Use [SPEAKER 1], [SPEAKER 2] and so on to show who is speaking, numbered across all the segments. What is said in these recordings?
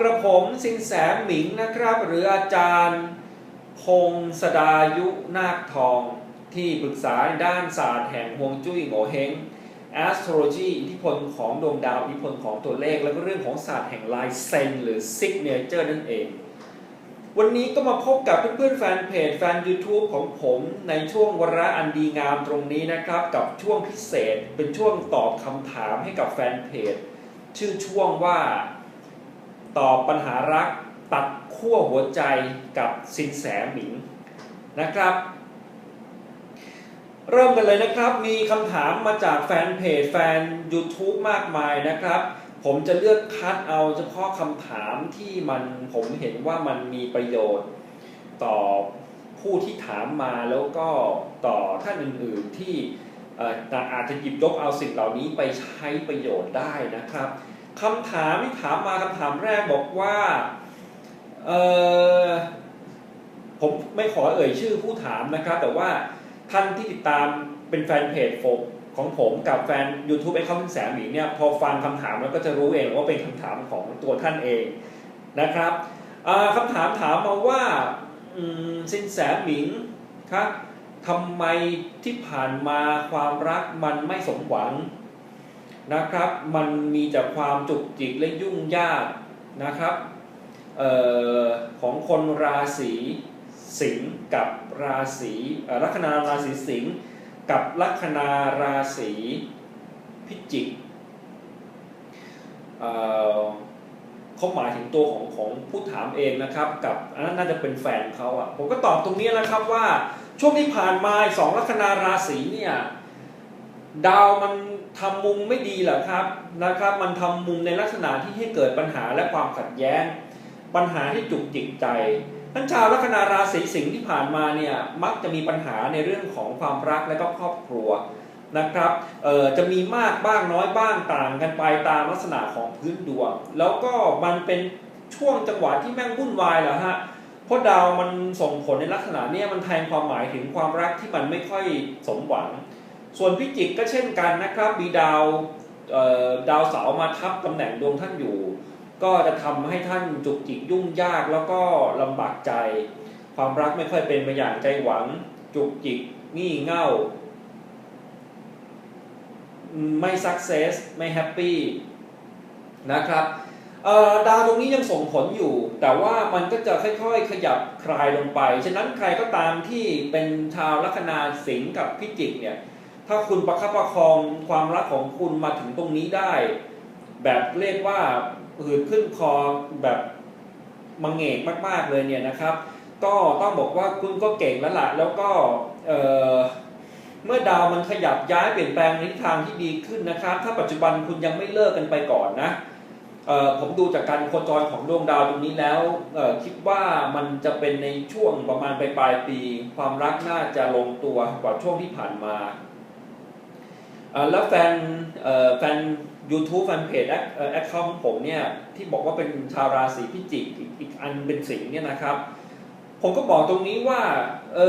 [SPEAKER 1] กระผมสินแสหมิงนะครับ หรืออาจารย์พงศดายุนาคทองที่ปรึกษาด้านศาสตร์แห่งฮวงจุ้ยโงเฮง astrology อิทธิพลของดวงดาว อิทธิพลของตัวเลข แล้วก็เรื่องของศาสตร์แห่งลายเซนหรือ signature นั่นเอง วันนี้ก็มาพบกับเพื่อนๆแฟนเพจแฟน YouTube ของผมในช่วงวาระอันดีงามตรงนี้นะครับ กับช่วงพิเศษเป็นช่วงตอบคำถามให้กับแฟนเพจ ชื่อช่วงว่า ตอบปัญหารักตัดขั้วหัวใจกับสินแสหมิงนะครับ เริ่มกันเลยนะครับ มีคำถามมาจากแฟนเพจแฟน YouTube มากมายนะครับ ผมจะเลือกคัดเอาเฉพาะคำถามที่มันผมเห็นว่ามันมีประโยชน์ต่อผู้ที่ถามมาแล้วก็ต่อท่านอื่นๆที่อาจจะหยิบยกเอาสิ่งเหล่านี้ไปใช้ประโยชน์ได้นะครับ คำถามที่ถามมาคำถามแรกบอกว่าเออผมไม่ขอเอ่ยชื่อผู้ถามนะครับ แต่ว่าท่านที่ติดตามเป็นแฟนเพจผมของผมกับแฟน YouTube ไอ้ข้าวแสงหมีเนี่ยพอฟังคำถามแล้วก็จะรู้เองว่าเป็นคำถามของตัวท่านเองนะครับคำถามถามมาว่าสินแสหมิงครับทำไมที่ผ่านมาความรักมันไม่สมหวัง นะครับ มันมีแต่ความจุกจิกและยุ่งยากนะครับออของคนราศีสิงห์กับราศีลัคนาราศีสิงห์กับลัคนาราศีพิจิกเขาหมายถึงตัวของของผู้ถามเองนะครับ กับอันนั้นน่าจะเป็นแฟนเขาอะผมก็ตอบตรงนี้แล้วครับว่าช่วงที่ผ่านมาสองลัคนาราศีเนี่ย ดาวมันทำมุมไม่ดีเหรอครับนะครับ มันทำมุมในลักษณะที่ให้เกิดปัญหาและความขัดแย้ง ปัญหาที่จุกจิกใจท่านชาวลัคนาราศีสิงห์ที่ผ่านมาเนี่ยมักจะมีปัญหาในเรื่องของความรักและก็ครอบครัวนะครับจะมีมากบ้างน้อยบ้างต่างกันไปตามลักษณะของพื้นดวง แล้วก็มันเป็นช่วงจังหวะที่แม่งวุ่นวายเหรอฮะเพราะดาวมันส่งผลในลักษณะนี้มันแทนความหมายถึงความรักที่มันไม่ค่อยสมหวัง ส่วนพิจิกก็เช่นกันนะครับ มีดาวดาวเสาร์มาทับตำแหน่งดวงท่านอยู่ ก็จะทำให้ท่านจุกจิกยุ่งยากแล้วก็ลำบากใจ ความรักไม่ค่อยเป็นไปอย่างใจหวัง จุกจิกงี่เง่า ไม่สักเซสไม่แฮปปี้นะครับดาวตรงนี้ยังส่งผลอยู่ แต่ว่ามันก็จะค่อยๆ ขยับคลายลงไป ฉะนั้นใครก็ตามที่เป็นชาวลัคนาสิงห์กับพิจิกเนี่ย ถ้าคุณประคับประคองความรักของคุณมาถึงตรงนี้ได้ แบบเรียกว่าหืดขึ้นคอแบบมังเงกมาก ๆเลยเนี่ยนะครับ ก็ต้องบอกว่าคุณก็เก่งแล้วล่ะแล้วก็เเมื่อดาวมันขยับย้ายเปลี่ยนแปลงในทิศทางที่ดีขึ้นนะครับ ถ้าปัจจุบันคุณยังไม่เลิกกันไปก่อนนะผมดูจากการโคจรของดวงดาวตรงนี้แล้วคิดว่ามันจะเป็นในช่วงประมาณปลายปลายปี ความรักน่าจะลงตัวกว่าช่วงที่ผ่านมา แล้วแฟนแฟน YouTube แฟนเพจแอคเคาท์ของผมเนี่ยที่บอกว่าเป็นชาวราศีพิจิกอีกอันเป็นสิงห์เนี่ยนะครับ ผมก็บอกตรงนี้ว่าเอ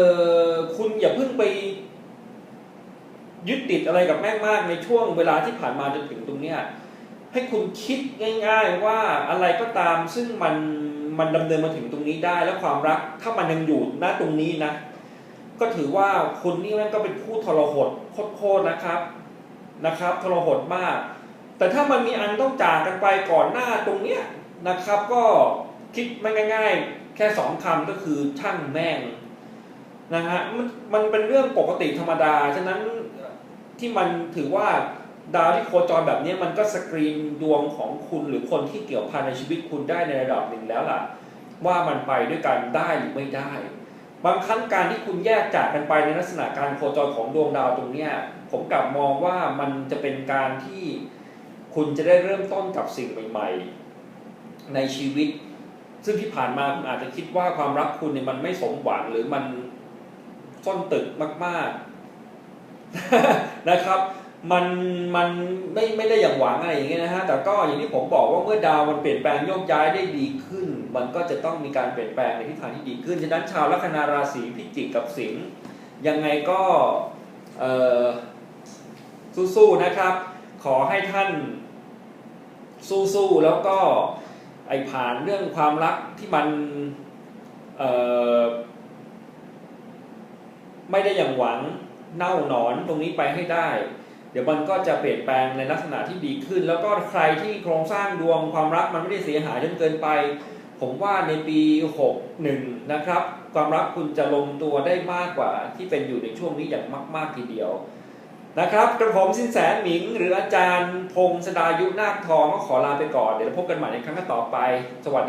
[SPEAKER 1] อคุณอย่าเพิ่งไปยึดติดอะไรกับแม่งมากในช่วงเวลาที่ผ่านมาจนถึงตรงเนี้ยให้คุณคิดง่าย ๆว่าอะไรก็ตามซึ่งมันมันดำเนินมาถึงตรงนี้ได้แล้วความรักถ้ามันยังอยู่ณตรงนี้นะ ก็ถือว่าคุณนี่มันก็เป็นผู้ทรหดโคตรนะครับ นะครับทรหดมาก แต่ถ้ามันมีอันต้องจากกันไปก่อนหน้าตรงเนี้ยนะครับ ก็คิดไม่ง่าย ๆ แค่สองคำก็คือช่างแม่งนะฮะมันมันเป็นเรื่องปกติธรรมดา ฉะนั้นที่มันถือว่าดาวที่โคจรแบบนี้มันก็สกรีนดวงของคุณหรือคนที่เกี่ยวพันในชีวิตคุณได้ในระดับหนึ่งแล้วล่ะ ว่ามันไปด้วยกันได้หรือไม่ได้ บางครั้งการที่คุณแยกจากกันไปในลักษณะการโคจรของดวงดาวตรงเนี้ยผมกลับมองว่ามันจะเป็นการที่คุณจะได้เริ่มต้นกับสิ่งใหม่ ๆ ในชีวิต ซึ่งที่ผ่านมาคุณอาจจะคิดว่าความรักคุณเนี่ยมันไม่สมหวังหรือมันส้นตึกมาก ๆ นะครับ มันมันไม่ไม่ได้อย่างหวังอะไรอย่างเงี้ยนะฮะแต่ก็อย่างที่ผมบอกว่าเมื่อดาวมันเปลี่ยนแปลงโยกย้ายได้ดีขึ้น มันก็จะต้องมีการเปลี่ยนแปลงในทิศทางที่ดีขึ้นฉะนั้นชาวลัคนาราศีพิจิกกับสิงห์ยังไงก็สู้ๆนะครับ ขอให้ท่านสู้ๆแล้วก็ไอ้ผ่านเรื่องความรักที่มันเออไม่ได้อย่างหวังเน่าหนอนตรงนี้ไปให้ได้ เดี๋ยวมันก็จะเปลี่ยนแปลงในลักษณะที่ดีขึ้น แล้วก็ใครที่โครงสร้างดวงความรักมันไม่ได้เสียหายจนเกินไป ผมว่าในปี 61 นะครับ ความรักคุณจะลงตัวได้มากกว่าที่เป็นอยู่ในช่วงนี้อย่างมาก ๆทีเดียวนะครับกระผมสินแสหมิง หรืออาจารย์พงศดายุนาคทองก็ขอลาไปก่อน เดี๋ยวพบกันใหม่ในครั้งต่อไป สวัสดี